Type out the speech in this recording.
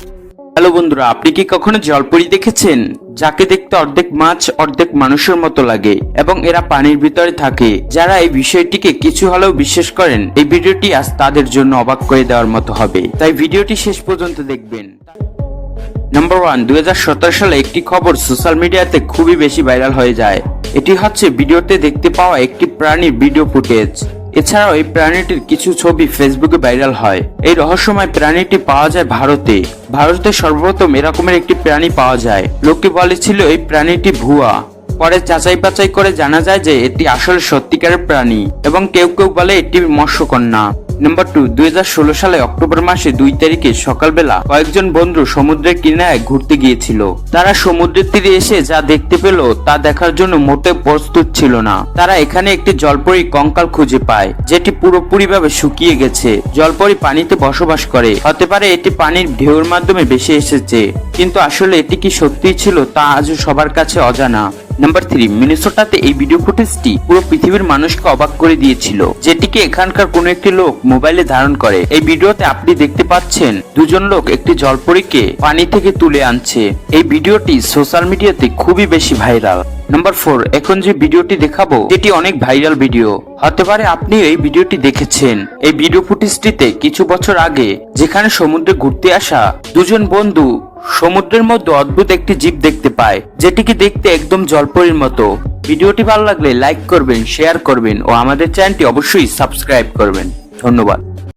Hello বন্ধুরা, আপনি কি কখনো জলপরি দেখেছেন? যাকে দেখতে অর্ধেক মাছ, অর্ধেক মানুষের মতো লাগে এবং এরা পানির ভিতরে থাকে। যারা এই বিষয়টিকে কিছু হলেও বিশ্বাস করেন, এই ভিডিওটি আজ তাদের জন্য অবাক করে দেওয়ার মতো হবে। তাই ভিডিওটি শেষ পর্যন্ত দেখবেন। নাম্বার ওয়ান দুই হাজার সতেরো সালে একটি খবর সোশ্যাল মিডিয়াতে খুবই বেশি ভাইরাল হয়ে যায়। এটি হচ্ছে, ভিডিওতে দেখতে পাওয়া একটি প্রাণীর ভিডিও ফুটেজ। এছাড়াও এই প্রাণীটির কিছু ছবি ফেসবুকে ভাইরাল হয়। এই রহস্যময় প্রাণীটি পাওয়া যায় ভারতে। ভারতে সর্বপ্রথম এরকমের একটি প্রাণী পাওয়া যায়। লোকে বলেছিল এই প্রাণীটি ভুয়া। পরে যাচাই বাছাই করে জানা যায় যে এটি আসলে সত্যিকারের প্রাণী এবং কেউ কেউ বলে এটি মৎস্যকন্যা। নাম্বার টু, দুই সালে অক্টোবর মাসে দুই তারিখে সকালবেলা কয়েকজন বন্ধু সমুদ্রের কিনারে ঘুরতে গিয়েছিল। তারা সমুদ্রের তীরে এসে যা দেখতে পেল তা দেখার জন্য মোটে প্রস্তুত ছিল না। তারা এখানে একটি জলপরি কঙ্কাল খুঁজে পায়, যেটি পুরোপুরিভাবে শুকিয়ে গেছে। জলপরি পানিতে বসবাস করে। হতে পারে এটি পানির ঢেউর মাধ্যমে বেশি এসেছে, কিন্তু আসলে এটি কি সত্যিই ছিল তা আজও সবার কাছে অজানা। নাম্বার থ্রি, মিনেসোটাতে এই ভিডিও ফুটেজটি পুরো পৃথিবীর মানুষকে অবাক করে দিয়েছিল, যেটিকে এখানকার কোনো একটি লোক মোবাইলে ধারণ করে। এই ভিডিওতে আপনি দেখতে পাচ্ছেন, দুজন লোক একটি জলপরীকে পানি থেকে তুলে আনছে। এই ভিডিওটি সোশ্যাল মিডিয়াতে খুবই বেশি ভাইরাল নাম্বার ফোর, এখন যে ভিডিওটি দেখাবো এটি অনেক ভাইরাল ভিডিও হতে পারে আপনি এই ভিডিওটি দেখেছেন। এই ভিডিও ফুটেজটিতে কিছু বছর আগে, যেখানে সমুদ্রে ঘুরতে আসা দুজন বন্ধু সমুদ্রের মধ্যে অদ্ভুত একটি জীব দেখতে পায় যেটিকে দেখতে একদম জলপরির মতো। ভিডিওটি ভালো লাগলে লাইক করবেন শেয়ার করবেন, ও আমাদের চ্যানেলটি অবশ্যই সাবস্ক্রাইব করবেন। ধন্যবাদ।